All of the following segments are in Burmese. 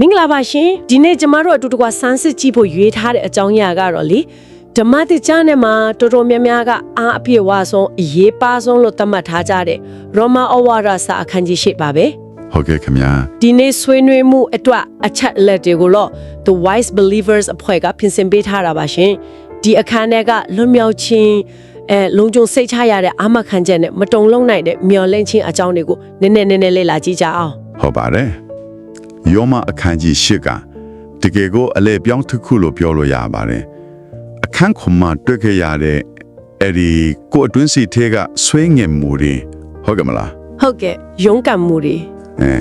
မင်္ဂလာပါရှင်ဒီနေ့ကျမတို့အတူတကွဆန်းစစ်ကြည့်ဖို့ရွေးထားတဲ့အကြောင်းအရာကတော့လေဓမ္မတိကျမ်းနဲ့မှာတော်တော်များများကအားအပြည့်အဝဆုံးအရေးပါဆုံးလို့သတ်မှတ်ထားကြတဲ့ရောမဩဝါဒစာအခန်းကြီးရှိပါပဲဟုတ်ကဲ့ခင်ဗျာဒီနေ့ဆွေးနွေးမှုအတွက်အချက်အလက်တွေကိုတော့ The Wise Believers အဖွဲ့ကပြင်ဆင်ပေးထားတာပါရှင်ဒီအခန်းထဲကလွန်မြောက်ခြင်းအဲလုံခြုံစိတ်ချရတဲ့အာမခံချက်နဲ့မတုံလုံးနိုင်တဲ့မျော်လင့်ခြင်းအကြောင်းတွေကိုနည်းနည်းနည်းနည်းလေ့လာကြည့်ကြအောင်ဟုတ်ပါတယ် ယောမအခန်းကြီး၈ကတကယ်ကိုအလေပြောင်းတစ်ခုလို့ပြောလို့ရပါတယ်အခန်းခွန်မှာတွေ့ခဲ့ရတဲ့အဲ့ဒီကိုယ်အတွင်းစီထဲကဆွေးငင်မှုတွေဟုတ်ကဲ့မလားဟုတ်ကဲ့勇敢မှုတွေအဲ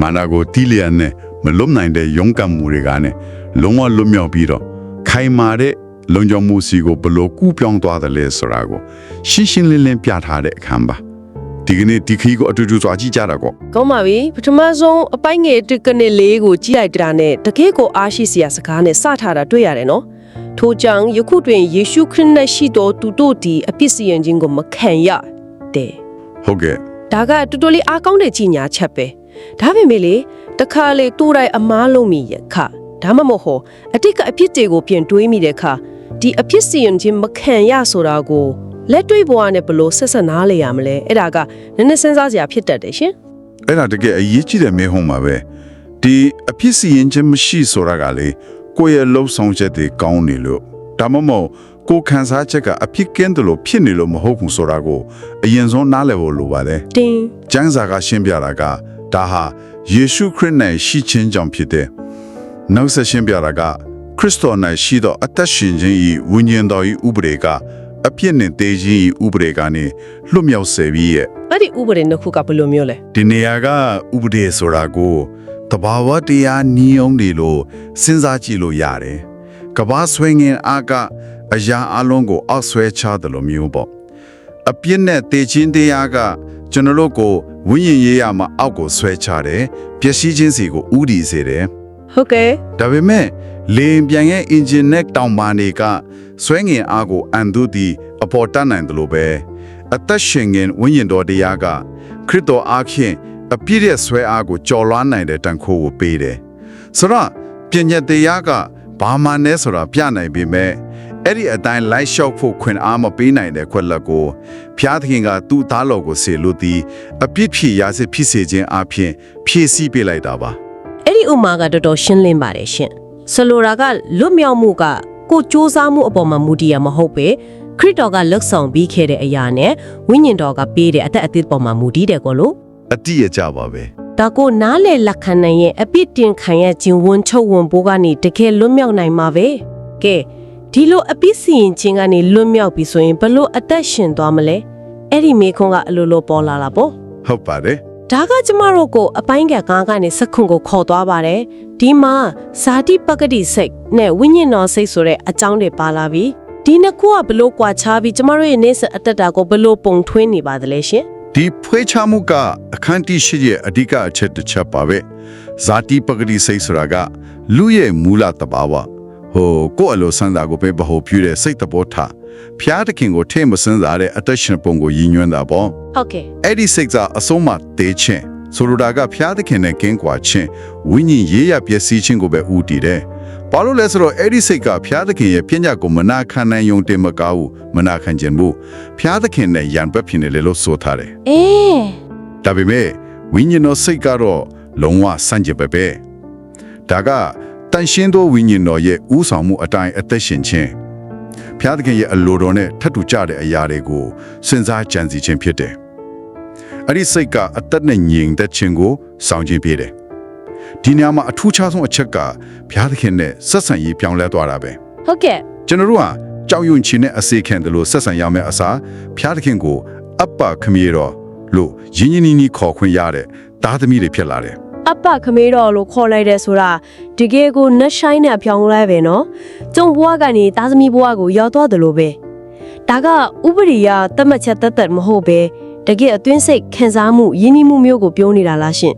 မာနာကိုတီလျန်နဲ့မလွတ်နိုင်တဲ့ယုံကံမှုတွေကနဲ့လုံးဝလွတ်မြောက်ပြီးတော့ခိုင်မာတဲ့လုံခြုံမှုစီကိုဘယ်လို့ကူးပြောင်းသွားတယ်လဲဆိုတာကိုရှင်းရှင်းလင်းလင်းပြထားတဲ့အခန်းပါ ဒီကနေ့ဒီခီးကိုအတူတူသွားကြည့်ကြတာကောကောင်းပါပြီပထမဆုံးအပိုင်းငယ်တစ်ကနစ်လေးကိုကြည့်လိုက်တာနဲ့တကယ့်ကိုအားရှိစရာစကားနဲ့စထားတာတွေ့ရတယ်နော်ထို့ကြောင့်ယခုတွင်ယေရှုခရစ်နဲ့ရှိတော်သူတို့ဒီအပြစ်စီရင်ခြင်းကိုမခံရတဲ့ဟုတ်ကဲ့ဒါကတူတူလေးအားကောင်းတဲ့ကြီးညာချက်ပဲဒါပေမဲ့လေတခါလေတူတိုင်းအမားလုံးမိရခဒါမှမဟုတ်အတိတ်ကအပြစ်တွေကိုပြင်တွေးမိတဲ့ခါဒီအပြစ်စီရင်ခြင်းမခံရဆိုတာကို လက်တွေ့ဘဝနဲ့ဘယ်လို့ဆက်ဆက်နားလေရမလဲအဲ့ဒါကနည်းနည်းစဉ်းစားစရာဖြစ်တတ်တယ်ရှင်အဲ့ဒါတကယ်အရေးကြီးတဲ့မေးခွန်းပါပဲဒီအဖြစ်စီရင်ခြင်းမရှိဆိုတာကလေကိုယ့်ရဲ့လှုပ်ဆောင်ချက်တွေကောင်းနေလို့ဒါမှမဟုတ်ကိုယ်ခံစားချက်ကအဖြစ်ကင်းတယ်လို့ဖြစ်နေလို့မဟုတ်ဘူးဆိုတာကိုအရင်ဆုံးနားလည်ဖို့လိုပါတယ်တင်းကျမ်းစာကရှင်းပြတာကဒါဟာယေရှုခရစ်၌ရှိခြင်းကြောင့်ဖြစ်တဲ့နောက်ဆက်ရှင်းပြတာကခရစ်တော်၌ရှိသောအသက်ရှင်ခြင်း၏ဝိညာဉ်တော်၏ဥပဒေက အပြစ်နှင့်တည်ခြင်း၏ဥပဒေကနေလွတ်မြောက်စေပြီးရဲ့အဲ့ဒီဥပဒေနှစ်ခုကဘယ်လိုမျိုးလဲဒီနေရာကဥပဒေဆိုတာကိုတဘာဝတရားနီးအောင်ဒီလိုစဉ်းစားကြည့်လို့ရတယ်။ကဘာဆွေငင်အားကအရာအလုံးကိုအောက်ဆွဲချတယ်လို့မျိုးပေါ့။အပြစ်နဲ့တေချင်းတရားကကျွန်တော်တို့ကိုဝိညာဉ်ရေးရမှာအောက်ကိုဆွဲချတယ်။ပျက်စီးခြင်းစီကိုဥတီစေတယ်ဟုတ်ကဲ့။ဒါပေမဲ့ လေရင်ပြန်ရဲ့အင်ဂျင်နဲ့တောင်ပန်တွေကဆွဲငင်အားကိုအန်သူတီအပေါ်တတ်နိုင်တယ်လို့ပဲအသက်ရှင်ငင်ဝိညာဉ်တော်တရားကခရစ်တော်အားဖြင့်အပြည့်ရဲ့ဆွဲအားကိုကြော်လွှမ်းနိုင်တဲ့တန်ခိုးကိုပေးတယ်။ဆိုတော့ပညာတရားကဘာမှနဲ့ဆိုတာပြနိုင်ပေမဲ့အဲ့ဒီအတိုင်းလိုက်လျှောက်ဖို့ခွင့်အားမပေးနိုင်တဲ့ခွက်လက်ကိုဖျားသခင်ကသူ့သားတော်ကိုဆေလို့သည်အပြစ်ဖြစ်ရာစစ်ဖြစ်စေခြင်းအပြင်ဖြည့်ဆည်းပေးလိုက်တာပါအဲ့ဒီဥမာကတော်တော်ရှင်းလင်းပါတယ်ရှင် ဆိုလိုတာကလွတ်မြောက်မှုကကိုစ조사မှုအပေါ်မှာမူတည်ရမဟုတ်ပဲခရစ်တော်ကလက်ဆောင်ပြီးခဲ့တဲ့အရာနဲ့ဝိညာဉ်တော်ကပေးတဲ့အသက်အသစ်ပေါ်မှာမူတည်တယ်ကောလို့အတိအကျပါပဲဒါကိုနားလေလက်ခံနိုင်ရဲ့အပြစ်တင်ခံရခြင်းဝန်ချုပ်ဝန်ပိုးကနေတကယ်လွတ်မြောက်နိုင်မှာပဲကဲဒီလိုအပြစ်စီရင်ခြင်းကနေလွတ်မြောက်ပြီဆိုရင်ဘလို့အသက်ရှင်သွားမလဲအဲ့ဒီမိခွန်းကအလိုလိုပေါ်လာတာပေါ့ဟုတ်ပါတယ် ဒါကကျမတို့ကိုအပိုင်းကကားကနေစက္ခွန်ကိုခေါ်သွားပါတယ်ဒီမှာဇာတိပကတိစိတ်နဲ့ဝိညာဉ်တော်စိတ်ဆိုတဲ့အကြောင်းတွေပါလာပြီဒီနှစ်ခုကဘလို့ကွာခြားပြီးကျမတို့ရဲ့နေစအတ္တတာကိုဘလို့ပုံထွင်းနေပါသလဲရှင်ဒီဖွေးချမှုကအခန်းတီရှိရဲ့အဓိကအချက်တစ်ချက်ပါပဲဇာတိပဂတိစိတ်ဆိုတာကလူရဲ့မူလတဘာဝဟိုကိုယ့်အလိုဆန္ဒကိုပဲဗဟိုပြုတဲ့စိတ်တဘောထား ဖျားသခင်ကိုထဲမစင်းစားတဲ့အသက်ရှင်ပုံကိုရည်ညွှန်းတာပေါ့ဟုတ်ကဲ့အဲ့ဒီစိတ်ကအဆုံးမတေးခြင်းဆိုလိုတာကဖျားသခင်နဲ့ကင်းကွာခြင်းဝိညာဉ်ရေးရပျက်စီးခြင်းကိုပဲဦးတည်တယ်။ဘာလို့လဲဆိုတော့အဲ့ဒီစိတ်ကဖျားသခင်ရဲ့ပြညာကိုမနာခံနိုင်ယုံတင်မကောက်ဘူးမနာခံခြင်းဘူးဖျားသခင်နဲ့ရန်ဘက်ဖြစ်နေလေလို့ဆိုထားတယ်အေး။ဒါပေမဲ့ဝိညာဉ်တော်စိတ်ကတော့လုံးဝစန့်ကျင်ပဲပဲ။ဒါကတန်ရှင်းသောဝိညာဉ်တော်ရဲ့ဥဆောင်မှုအတိုင်းအသက်ရှင်ခြင်း ဖျားသခင်ရဲ့အလိုတော်နဲ့ထပ်တူကြတဲ့အရာတွေကိုစဉ်းစားကြံစည်ခြင်းဖြစ်တယ်။အဲ့ဒီစိတ်ကအသက်နဲ့ညင်သက်ခြင်းကိုဆောင်ကျဉ်ပေးတယ်။ဒီနေရာမှာအထူးခြားဆုံးအချက်ကဘုရားသခင်နဲ့ဆက်ဆံရေးပြောင်းလဲသွားတာပဲဟုတ်ကဲ့။ကျွန်တော်တို့ဟာကြောက်ရွံ့ခြင်းနဲ့အစေခံတယ်လို့ဆက်ဆံရမယ့်အစားဘုရားသခင်ကိုအပ္ပခမီတော်လို့ယဉ်ယဉ်နီးနီးခေါ်ခွင့်ရတဲ့သားသမီးတွေဖြစ်လာတယ် အပ္ပခမေးတော်လို့ခေါ်လိုက်တဲ့ဆိုတာတကယ်ကိုနှက်ဆိုင်နဲ့အပြောင်းလဲပဲနော်ကျုံဘွားကနေသားသမီးဘွားကိုရောက်သွားတယ်လို့ပဲဒါကဥပဒေရတတ်မှတ်ချက်တတ်တတ်မဟုတ်ပဲတကယ်အတွင်းစိတ်ခံစားမှုယဉ်ကျေးမှုမျိုးကိုပြောနေတာလားရှင်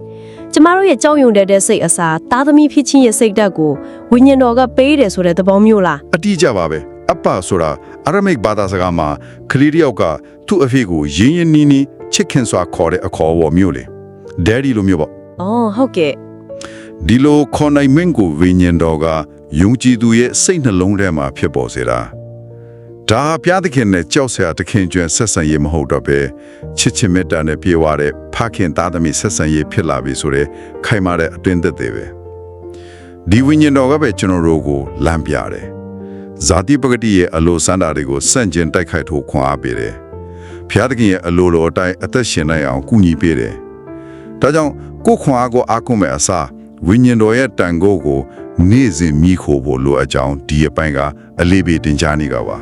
ကျမတို့ရဲ့ကြောက်ရွံ့တဲ့တဲ့စိတ်အစားသားသမီးဖြစ်ချင်းရဲ့စိတ်ဓာတ်ကိုဝိညာဉ်တော်ကပေးတယ်ဆိုတဲ့သဘောမျိုးလား။အတိအကျပါပဲ။အပ္ပဆိုတာအရမိတ်ဘာသာစကားမှာခလီတယောက်ကသူ့အဖေကိုယဉ်ယဉ်နီးနီးချစ်ခင်စွာခေါ်တဲ့အခေါ်အဝေါ်မျိုးလေ။ Daddy လိုမျိုးပေါ့။ အော်ဟုတ်ကဲ့ဒီလိုခေါ်နိုင်မင်းကိုဝိညာဉ်တော်ကယုံကြည်သူရဲ့စိတ်နှလုံးထဲမှာဖြစ်ပေါ်စေတာဒါဟာဘုရားသခင်နဲ့ကြောက်စရာတခင်ကျွန်းဆက်ဆံရေးမဟုတ်တော့ပဲချစ်ချင်းမေတ္တာနဲ့ပြေဝတဲ့ဖခင်သားသမီးဆက်ဆံရေးဖြစ်လာပြီဆိုတဲ့ခိုင်မာတဲ့အတွင်းသက်တွေပဲဒီဝိညာဉ်တော်ကပဲကျွန်တော်တို့ကိုလမ်းပြတယ်ဇာတိပဂတိရဲ့အလိုစန္ဒာတွေကိုစန့်ကျင်တိုက်ခိုက်ထိုးခွန်အားပေးတယ်ဘုရားသခင်ရဲ့အလိုတော်အတိုင်းအသက်ရှင်နိုင်အောင်ကူညီပေးတယ် ဒါကြောင့်ကိုယ်ခွန်အားကိုအားကိုးမဲ့အစားဝိညာဉ်တော်ရဲ့တန်ခိုးကိုနေ့စဉ်မြည်ခိုဖို့လိုအပ်ကြောင်းဒီအပိုင်းကအလေးပေးတင်ကြားနေကြပါ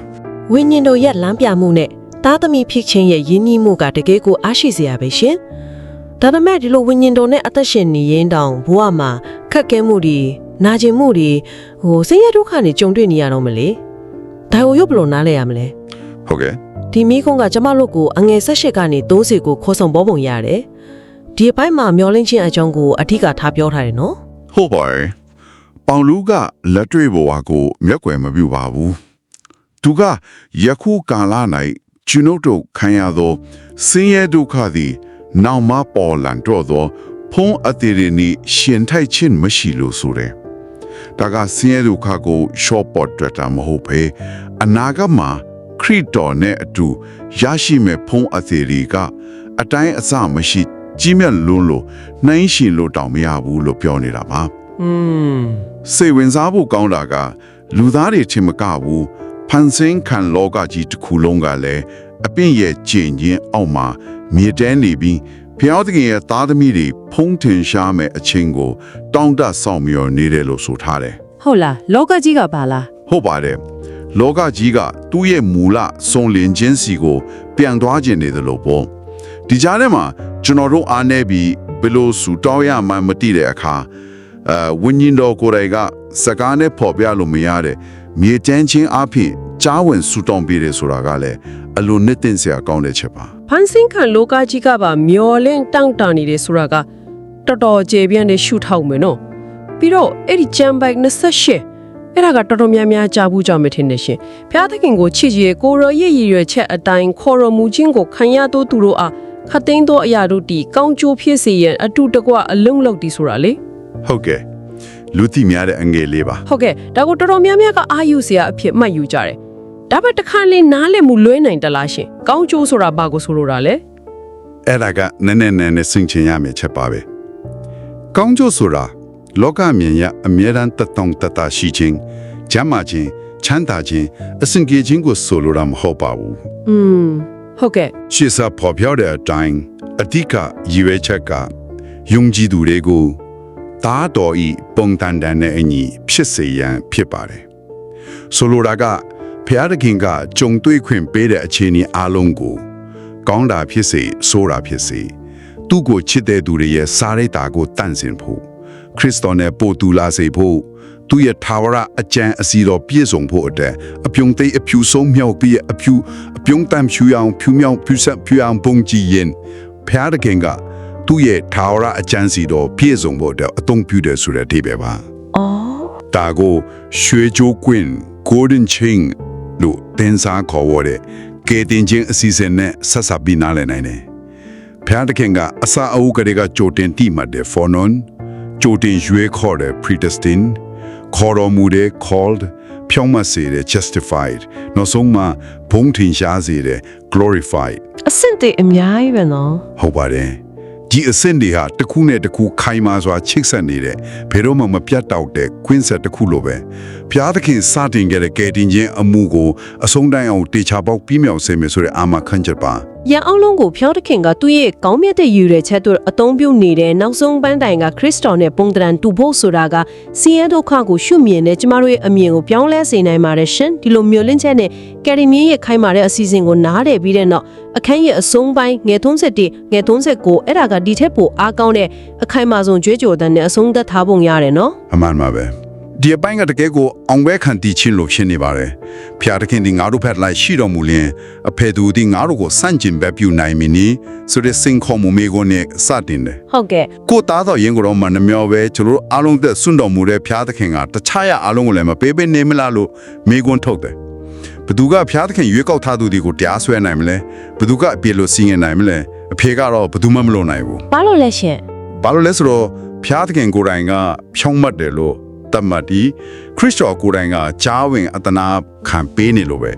ဝိညာဉ်တော်ရဲ့လမ်းပြမှုနဲ့သားသမီးဖြစ်ခြင်းရဲ့ယဉ်ကျေးမှုကတကယ်ကိုအားရှိစရာပဲရှင်။ဒါပေမဲ့ဒီလိုဝိညာဉ်တော်နဲ့အသက်ရှင်နေရင်တောင်ဘဝမှာခက်ခဲမှုတွေနာကျင်မှုတွေဟိုဆင်းရဲဒုက္ခတွေကြုံတွေ့နေရတော့မလေ။ဒါကိုရုပ်ဘယ်လို့နားလဲရမလဲဟုတ်ကဲ့။ဒီမိကုန်းကကျမတို့ကိုအငယ်၁၈ကနေ30ကိုခေါ်ဆောင်ပေါ်ပုံရတယ်။ ဒီအပိုင်းမှာမျောလင်းခြင်းအကြောင်းကိုအထက်ကထားပြောထားတယ်နော်ဟုတ်ပါရဲ့ပေါင်လူကလက်တွေ့ဘဝကိုမျက်ကွယ်မပြုပါဘူးသူကယခုကာလ၌ကျွန်ုပ်တို့ခံရသောဆင်းရဲဒုက္ခသည် နောက်မှပေါ်လန်တော့သော ဖုံးအသေးရနီရှင်ထိုက်ခြင်းမရှိလို့ဆိုတယ်ဒါကဆင်းရဲဒုက္ခကို short pot တွေ့တာမဟုတ်ပဲအနာဂတ်မှာခရစ်တော်နဲ့အတူရရှိမဲ့ဖုံးအသေးရီကအတိုင်းအစမရှိ ကြီးမြတ်လွန်းလို့နှိုင်းရှင်လို့တောင်မရဘူးလို့ပြောနေတာပါ။อืมစိတ်ဝင်စားဖို့ကောင်းတာက လူသားတွေထင်မကဘူးဖန်ဆင်းခံလောကကြီးတစ်ခုလုံးကလည်းအပင့်ရဲ့ကျင့်ချင်းအောက်မှာမြေတဲနေပြီးဘုရားသခင်ရဲ့သားသမီးတွေဖုံးထင်ရှားမဲ့အချင်းကို တောင်းတဆောင်မျှော်နေတယ်လို့ဆိုထားတယ်ဟုတ်လားလောကကြီးကပါလားဟုတ်ပါတယ်လောကကြီးကသူ့ရဲ့မူလစုံလင်ခြင်းစီကို ပြန်သွားခြင်းနေတယ်လို့ပေါ့ဒီကြားထဲမှာ ကျွန်တော်တို့အားနေပြီးဘယ်လိုဆူတောင်းရမှန်းမသိတဲ့အခါအဲဝိညာဉ်တော်ကိုယ်တိုင်ကစကားနဲ့ပေါ်ပြလို့မရတဲ့မြေတန်းချင်းအဖြစ်ကြားဝင်ဆူတောင်းပေးတယ်ဆိုတာကလည်းအလိုနှစ်သိမ့်စရာကောင်းတဲ့ချက်ပါဖန်ဆင်းခံလောကကြီးကပါမျောလင့်တောင့်တနေတယ်ဆိုတာကတော်တော်ကျေပြန့်တဲ့ရှုထောက်မယ်နော်ပြီးတော့အဲ့ဒီဂျမ်ဘိုက်28အဲ့ဒါကတော်တော်များများကြားဘူးကြမယ်ထင်တယ်ရှင်ဖျားသခင်ကိုချစ်ရည်ကိုရောရည်ရည်ရွယ်ချက်အတိုင်းခေါ်ရမူခြင်းကိုခံရတော့သူတို့အား ခတ်သိမ်းသောအရာတို့တီကောင်းကျိုးဖြစ်စေရန်အတူတကွအလုံးလောက်တီဆိုတာလေဟုတ်ကဲ့လူသိများတဲ့အငယ်လေးပါဟုတ်ကဲ့ဒါကိုတော်တော်များများကအာယူစရာအဖြစ်မှတ်ယူကြတယ်ဒါပေမဲ့တစ်ခါလေးနားလည်မှုလွဲနိုင်တလားရှင်ကောင်းကျိုးဆိုတာဘာကိုဆိုလိုတာလဲအဲ့ဒါကနည်းနည်းနည်းနဲ့ဆင်ခြင်ရမယ့်ချက်ပါပဲကောင်းကျိုးဆိုတာလောကမြင်ရအမြဲတမ်းတတောင့်တတရှိခြင်းဂျမ်းမာခြင်းချမ်းသာခြင်းအစဉ်ကြေခြင်းကိုဆိုလိုတာမဟုတ်ပါဘူးอืม ဟုတ်ကဲ့ရှေ့စားဖော်ပြတဲ့အတိုင်းအဓိကရည်ရွယ်ချက်ကယုံကြည်သူတွေကိုတားတော်ဤပုံတန်တန်နဲ့အညီဖြစ်စေရန်ဖြစ်ပါတယ်ဆိုလိုတာကဖျားသခင်ကကြုံတွေ့ခွင့်ပေးတဲ့အခြေအနေအလုံးကို ကောင်းတာဖြစ်စေဆိုးတာဖြစ်စေသူ့ကိုချစ်တဲ့သူတွေရဲ့စားရိတ်တာကိုတန့်စင်ဖို့ခရစ်တော်နဲ့ပို့တူလာစေဖို့သူ့ရဲ့ထာဝရအကျံအစီတော်ပြည့်စုံဖို့အတွက်အပြုံသိအဖြူဆုံးမြောက်ပြီးအဖြူ အပြုံတမ်းဖြူအောင်ဖြူမြောက်ဖြူဆက်ဖြူအောင်ပုံကြည်ရင်ဖျားတဲ့ခင်ကသူ့ရဲ့ထာဝရအကျံစီတော်ပြည့်စုံဖို့အတွက်အသုံးပြုတယ်ဆိုတဲ့အဓိပ္ပာယ်ပါ။အော်ဒါကိုရွှေကြိုးကွင်း golden chain လို့တင်စားခေါ်ဝတဲ့ကေတင်ချင်းအစီအစဉ်နဲ့ဆက်စပ်ပြီးနားလည်နိုင်တယ်။ဖျားတခင်ကအစာအုပ်ကလေးကကြိုတင်တိမှတ်တဲ့ foreknown ကြိုတင်ရွေးခေါ်တဲ့ predestined ခေါ်တော်မူတဲ့ called ဖြောင်းမစေတဲ့ justified နောက်ဆုံးမှဘုံထင်ရှားစေတဲ့ glorified အဆင့်တွေအများကြီးပဲနော်ဟုတ်ပါတယ်ဒီအဆင့်တွေဟာတစ်ခုနဲ့တစ်ခုခိုင်မာစွာချိတ်ဆက်နေတဲ့ဘယ်တော့မှမပြတ်တောက်တဲ့ခွင်းဆက်တစ်ခုလိုပဲ ဘုရားသခင်စတင်ခဲ့တဲ့ကယ်တင်ခြင်းအမှုကိုအဆုံးတိုင်းအောင်တေချာပေါက်ပြီးမြောက်စေမယ်ဆိုတဲ့အာမခံချက်ပါရန်အောင်လုံးကိုဖျောက်တခင်ကသူ့ရဲ့ကောင်းမြတ်တဲ့ယူရချက်တို့အသုံးပြုနေတဲ့နောက်ဆုံးပန်းတိုင်ကခရစ်တော်နဲ့ပုံတရံတူဖို့ဆိုတာကစီးရဲဒုက္ခကိုရှုမြင်တဲ့ကျမတို့ရဲ့အမြင်ကိုပြောင်းလဲစေနိုင်ပါတယ်ရှင်ဒီလိုမျိုးလင့်ချက်နဲ့ကယ်ရီမင်းရဲ့ခိုင်းမာတဲ့အစီအစဉ်ကိုနားတယ်ပြီးတဲ့နောက်အခန်းရဲ့အဆုံးပိုင်းငယ်31ငယ်39အဲ့ဒါကဒီထက်ပိုအားကောင်းတဲ့အခိုင်အမာဆုံးကြွေးကြော်တဲ့နဲ့အဆုံးသက်ထားပုံရတယ်နော်အမှန်ပါပဲ ဒီအပိုင်းကတကယ်ကိုအောင်ပွဲခံတည်ခြင်းလို့ရှင်းနေပါတယ်ဘုရားသခင်ဒီငါတို့ဖက်လိုက်ရှိတော်မူလျင်အဖေသူဒီငါတို့ကိုစန့်ကျင်ဘက်ပြုနိုင်မည်နီဆိုတဲ့စင်ခေါ်မှုမေကိုနဲ့စတင်တယ်ဟုတ်ကဲ့ကိုသားတော်ရင်ကိုတော့မနှမျောပဲကျွန်တော်တို့အားလုံးသက်စွန့်တော်မူတဲ့ဘုရားသခင်ကတခြားရအားလုံးကိုလည်းမပေးပေးနေမလားလို့မေကွန်းထုတ်တယ်ဘသူကဘုရားသခင်ရွေးကောက်ထားသူတွေကိုတရားစွဲနိုင်မလဲဘသူကအပြစ်လို့စီရင်နိုင်မလဲအဖေကတော့ဘသူမှမလုပ်နိုင်ဘူးဘာလို့လဲရှင်ဘာလို့လဲဆိုတော့ဘဖျားသခင်ကိုယ်တိုင်ကဖြောင်းမှတ်တယ်လို့ တတ်မှတ်ပြီးခရစ်တော်ကိုယ်တိုင်ကကြားဝင်အတနာခံပေးနေလို့ပဲ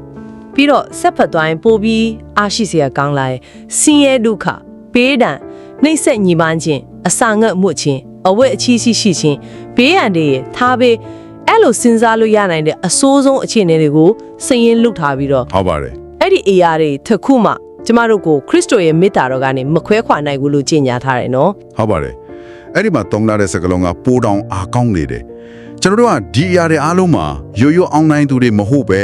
ပြီးတော့ဆက်ဖက်သွားရင်ပို့ပြီးအားရှိစရာကောင်းလာရင်ဆင်းရဲဒုက္ခပေးဒဏ်နှိမ့်ဆက်ညီပန်းခြင်းအစာငတ်မှုခြင်းအဝတ်အချီးရှိရှိခြင်းဘေးရန်တွေရထားပေးအဲ့လိုစဉ်းစားလို့ရနိုင်တဲ့အဆိုးဆုံးအခြေအနေတွေကိုစည်ရင်လွတ်ထားပြီးတော့ဟုတ်ပါတယ်အဲ့ဒီအရာတွေတစ်ခုမှကျမတို့ကိုခရစ်တော်ရဲ့မေတ္တာတော်ကနေမခွဲခွာနိုင်ဘူးလို့ကြေညာထားတယ်နော်ဟုတ်ပါတယ်အဲ့ဒီမှာတုံးလာတဲ့စကလုံးကပိုးတောင်အားကောင်းနေတယ် ကျွန်တော်တို့ကဒီအရာတွေအားလုံးမှာရိုးရိုးအောင်နိုင်သူတွေမဟုတ်ပဲ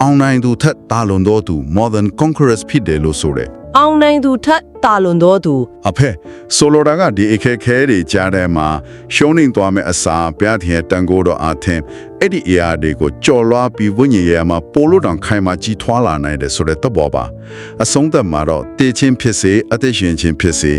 အောင်နိုင်သူထက်တာလွန်တော်သူ more than conquerors ဖြစ်တယ်လို့ဆိုတယ်အောင်နိုင်သူထက်တာလွန်တော်သူအဖေဆိုလိုတာကဒီအခက်ခဲတွေကြားထဲမှာရှုံးနေသွားမယ့်အစာပြားတဲ့တန်ကိုတော့အထင်အဲ့ဒီအရာတွေကိုကြော်လွားပြီးဝိညာဉ်ရဲ့မှာပိုလို့တောင်ခိုင်မာကြီးထွားလာနိုင်တယ်ဆိုတဲ့သဘောပါအဆုံးသက်မှာတော့တေချင်းဖြစ်စေအသက်ရှင်ခြင်းဖြစ်စေ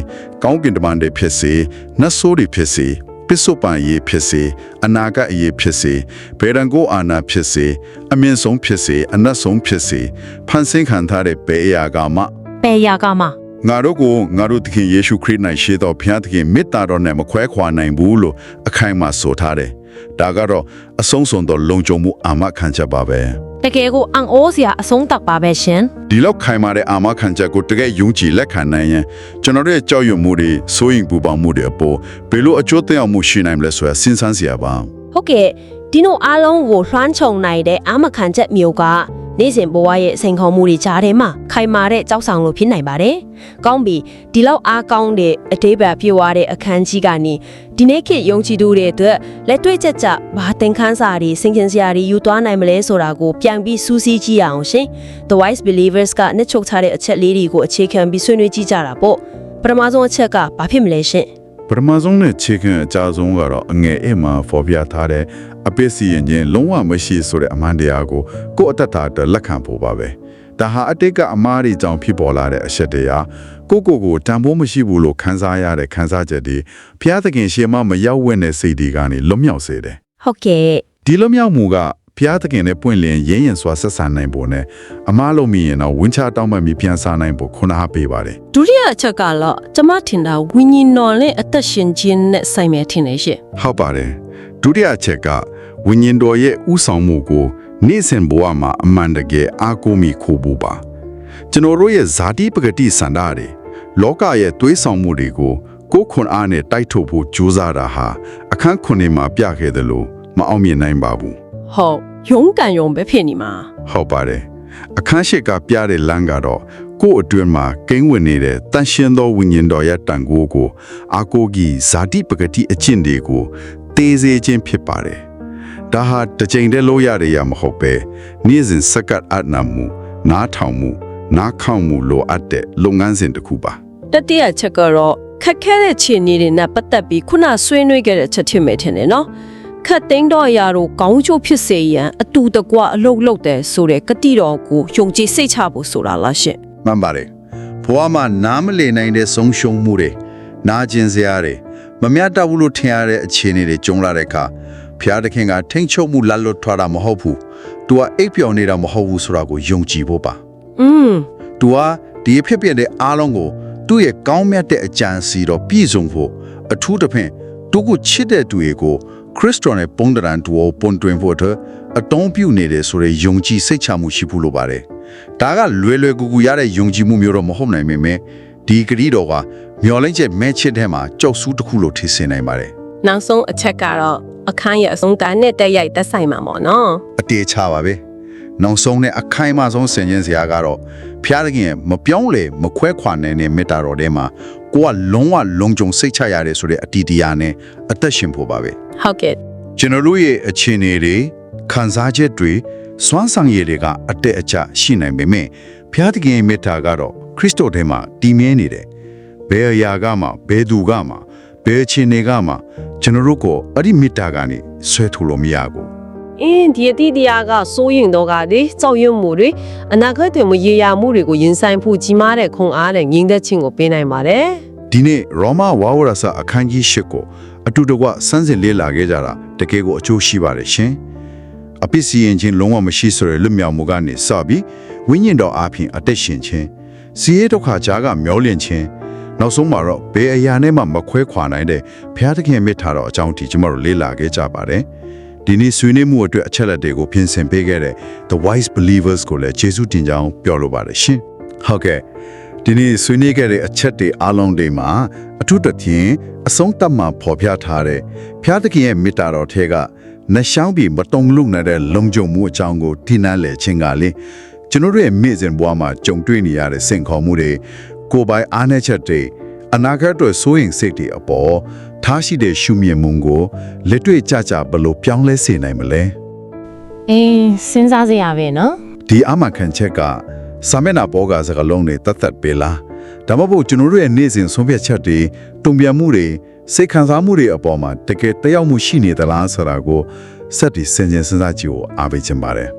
ကောင်းကင်တမန်တွေဖြစ်စေနတ်ဆိုးတွေဖြစ်စေ ပစ္စုပန်ရေးဖြစ်စေအနာဂတ်အရေးဖြစ်စေဗေဒံကိုအာနာဖြစ်စေအမြင့်ဆုံးဖြစ်စေအနတ်ဆုံးဖြစ်စေဖန်ဆင်းခံထားတဲ့ဘယ်အရာကမှပယ်ရာကမှငါတို့ကိုငါတို့သခင်ယေရှုခရစ်၌ရှေးတော်ဘုရားသခင်မေတ္တာတော်နဲ့မခွဲခွာနိုင်ဘူးလို့အခိုင်အမာဆိုထားတယ်။ဒါကတော့အဆုံးစွန်သောလုံခြုံမှုအာမခံချက်ပါပဲ တကယ်ကိုအံ့ဩစရာအဆုံးတတ်ပါပဲရှင်။ဒီလောက်ခိုင်မာတဲ့အာမခံချက်ကိုတကယ်ယုံကြည်လက်ခံနိုင်ရင်ကျွန်တော်တို့ရဲ့ကြောက်ရွံ့မှုတွေစိုးရိမ်ပူပန်မှုတွေအပေါ်ဘယ်လိုအကျိုးသက်ရောက်မှုရှိနိုင်မလဲဆိုတာစဉ်းစားစရာပါ ဟုတ်ကဲ့ဒီနိုအားလုံးကိုလွှမ်းခြုံနိုင်တဲ့အမခံချက်မျိုးကနေ့စဉ်ဘဝရဲ့စိန်ခေါ်မှုတွေကြားထဲမှာခိုင်မာတဲ့ကြောက်ဆောင်လို့ဖြစ်နိုင်ပါတယ်။ကောင်းပြီဒီလောက်အားကောင်းတဲ့အသေးပဲပြေဝတဲ့အခန်းကြီးကနေဒီနေ့ခေတ်ယုံကြည်သူတွေအတွက်လက်တွေ့ချက်ချက်ဘာသင်ခန်းစာတွေစင်ကျင်စရာတွေယူသွားနိုင်မလဲဆိုတာကိုပြန်ပြီးစူးစီးကြည့်ရအောင်ရှင်။ The Wise Believers ကနှစ်ချုပ်ထားတဲ့အချက်လေးတွေကိုအခြေခံပြီးဆွေးနွေးကြည့်ကြတာပေါ့။ပထမဆုံးအချက်ကဘာဖြစ်မလဲရှင်။ ပထမဆုံးနဲ့ခြေခံအကြဆုံးကတော့အငယ်အိမ်မှာဖော်ပြထားတဲ့အပစ်စီရင်ခြင်းလုံးဝမရှိဆိုတဲ့အမှန်တရားကိုကိုယ့်အတ္တတာအတွက်လက်ခံဖို့ပါပဲဒါဟာအတိတ်ကအမားတွေကြောင့်ဖြစ်ပေါ်လာတဲ့အချက်တရားကိုယ့်ကိုယ်ကိုတန်ဖိုးမရှိဘူးလို့ခံစားရတဲ့ခံစားချက်တွေဘုရားသခင်ရှေ့မှာမရောက်ဝင့်တဲ့စိတ်တွေကနေလွတ်မြောက်စေတယ်ဟုတ်ကဲ့ဒီလွတ်မြောက်မှုက ဘုရားသခင်နဲ့ပွင့်လင်းရင်းရင်စွာဆက်ဆံနိုင်ဖို့နဲ့အမားလုံးမိရင်တော့ဝင်းချတောင်းမှတ်ပြီးပြန်စားနိုင်ဖို့ခုနကပေးပါတယ်ဒုတိယအချက်ကတော့ကျမထင်တာဝိညာဉ်တော်နဲ့အသက်ရှင်ခြင်းနဲ့ဆိုင်မယ်ထင်တယ်ရှင်ဟုတ်ပါတယ်ဒုတိယအချက်ကဝိညာဉ်တော်ရဲ့ဥဆောင်မှုကိုနေ့စဉ်ဘဝမှာအမှန်တကယ်အားကိုးမိခိုးဖို့ပါကျွန်တော်တို့ရဲ့ဇာတိပဂတိစန္ဒတွေလောကရဲ့သွေးဆောင်မှုတွေကိုကိုယ်ခွန်အားနဲ့တိုက်ထုတ်ဖို့ကြိုးစားတာဟာအခန်းခုနှစ်မှာပြခဲ့တယ်လို့မအောင်မြင်နိုင်ပါဘူးဟုတ် ရုံးကန်ရုံပဲဖြစ်နေမှာဟုတ်ပါတယ်အခန်းရှိကပြတဲ့လမ်းကတော့ကိုယ့်အတွင်းမှာကိန်းဝင်နေတဲ့တန်ရှင်းသောဝိညာဉ်တော်ရဲ့တန်ခိုးကိုအာကိုကြီးဇာတိပဂတိအကျင့်တွေကိုတေးစေခြင်းဖြစ်ပါတယ်ဒါဟာတစ်ချိန်တည်းလို့ရတဲ့ရမဟုတ်ပဲနေ့စဉ်စက္ကတ်အနာမှုနားထောင်မှုနားခေါင်မှုလိုအပ်တဲ့လုပ်ငန်းစဉ်တစ်ခုပါတတိယချက်ကတော့ခက်ခဲတဲ့ခြေနေတွေနဲ့ပတ်သက်ပြီးခုနဆွေးနွေးခဲ့တဲ့ချက်ထင်မယ်ထင်တယ်နော် ခတ်သိန်းတော့အရာတို့ကောင်းချိုးဖြစ်စေရန်အတူတကွအလုတ်လုတ်တယ်ဆိုတဲ့ကတိတော်ကိုယုံကြည်စိတ်ချဖို့ဆိုတာလားရှင် မှန်ပါတယ်ဘဝမှာနားမလည်နိုင်တဲ့ဆုံးရှုံးမှုတွေနာကျင်စရာတွေမမျှတဘူးလို့ထင်ရတဲ့အခြေအနေတွေကြုံလာတဲ့အခါဖျားသခင်ကထိမ့်ချုပ်မှုလက်လွတ်ထွားတာမဟုတ်ဘူး။ तू ကအိပ်ပျော်နေတာမဟုတ်ဘူးဆိုတာကိုယုံကြည်ဖို့ပါ อืม ။ तू ကဒီအဖြစ်ပြတဲ့အားလုံးကိုသူ့ရဲ့ကောင်းမြတ်တဲ့အကြံစီတော်ပြည့်စုံဖို့အထူးသဖြင့်သူကိုချစ်တဲ့သူတွေကို ခရစ်တော်နဲ့ပုံတရံတူကိုပွန်တွင်ဖို့အတွက်အတုံးပြုနေတယ်ဆိုတဲ့ယုံကြည်စိတ်ချမှုရှိဖို့လိုပါတယ်။ဒါကလွယ်လွယ်ကူကူရတဲ့ယုံကြည်မှုမျိုးတော့မဟုတ်နိုင်ပေမဲ့ဒီဂရီတော်ကမျော်လင့်ချက်မဲချစ်တဲ့မှာကြောက်စူးတစ်ခုလို့ထင်စင်နိုင်ပါတယ်နောက်ဆုံးအချက်ကတော့အခန်းရဲ့အဆုံးတန်းနဲ့တက်ရိုက်သက်ဆိုင်မှာပေါ့နော်။အတေချပါပဲ။ နောက်ဆုံးနဲ့အခိုင်အမာဆုံးဆင်ခြင်စရာကတော့ဖျားသခင်ရဲ့မပြောင်းလဲမခွဲခွာနိုင်တဲ့မေတ္တာတော်ထဲမှာကိုကလုံးဝလုံခြုံစိတ်ချရတယ်ဆိုတဲ့အတီတရားနဲ့အသက်ရှင်ဖို့ပါပဲ။ဟုတ်ကဲ့ကျွန်တော်တို့ရဲ့အခြေအနေတွေခံစားချက်တွေစွမ်းဆောင်ရည်တွေကအတက်အကျရှိနိုင်ပေမဲ့ဘုရားသခင်ရဲ့မေတ္တာကတော့ခရစ်တော်ထဲမှာတည်မြဲနေတယ်။ဘယ်အရာကမှဘယ်သူကမှဘယ်အခြေအနေကမှကျွန်တော်တို့ကိုအဲ့ဒီမေတ္တာကနေဆွဲထုတ်လို့မရဘူး အင်းဒီအတိတရားကစိုးရင်တော့ကလေကြောက်ရွံ့မှုတွေအနာဂတ်တွေမရေရာမှုတွေကိုရင်ဆိုင်ဖို့ကြီးမားတဲ့ခွန်အားနဲ့ငြိမ်သက်ခြင်းကိုပေးနိုင်ပါတယ်။ဒီနေ့ရောမဝါဝရစာအခန်းကြီး၈ကိုအတူတကွစမ်းစစ်လေ့လာခဲ့ကြတာတကယ်ကိုအကျိုးရှိပါတယ်ရှင်။အပစ်စီရင်ခြင်းလုံးဝမရှိဆိုတဲ့လွတ်မြောက်မှုကနေစပြီးဝိညာဉ်တော်အားဖြင့်အသက်ရှင်ခြင်းစီးရဲဒုက္ခကြားကမျောလင့်ခြင်းနောက်ဆုံးမှာတော့ဘယ်အရာနဲ့မှမခွဲခွာနိုင်တဲ့ဘုရားသခင်မြစ်ထားတော့အကြောင်းဒီကျမတို့လေ့လာခဲ့ကြပါတယ် ဒီနေ့ဆွေးနွေးမှုအတွက်အချက်လက်တွေကိုပြင်ဆင်ပေးခဲ့တဲ့ The Wise Believers ကိုလည်းကျေးဇူးတင်ကြောင်းပြောလိုပါတယ်ရှင်ဟုတ်ကဲ့ဒီနေ့ဆွေးနွေးခဲ့တဲ့အချက်တွေအားလုံးတွေမှာအထူးသဖြင့်အဆုံးသတ်မှာဖော်ပြထားတဲ့ဘုရားသခင်ရဲ့မေတ္တာတော်ထဲကနှရှောင်းပြီးမတုံ့လုံနေတဲ့လုံခြုံမှုအကြောင်းကိုထိနှံလေခြင်းကလေကျွန်တော်တို့ရဲ့မိစဉ်ဘဝမှာကြုံတွေ့နေရတဲ့စင်ခေါ်မှုတွေကိုယ်ပိုင်အားနည်းချက်တွေအနာဂတ်အတွက်စိုးရိမ်စိတ်တွေအပေါ် ထားရှိတဲ့ရှုမြင်မှုကိုလက်တွေ့ကြကြဘယ်လိုပြောင်းလဲစေနိုင်မလဲအေးစဉ်းစားစရာပဲနော်ဒီအမှန်ခံချက်ကစာမျက်နှာပေါ်ကစကားလုံးတွေတတ်တတ်ပဲလားဒါမှမဟုတ်ကျွန်တော်တို့ရဲ့နေ့စဉ်ဆုံးဖြတ်ချက်တွေတုံ့ပြန်မှုတွေစိတ်ခံစားမှုတွေအပေါ်မှာတကယ်တက်ရောက်မှုရှိနေသလားဆိုတာကိုစက်တီစင်ကြင်စဉ်းစားကြည့်ဖို့အားပေးချင်ပါတယ်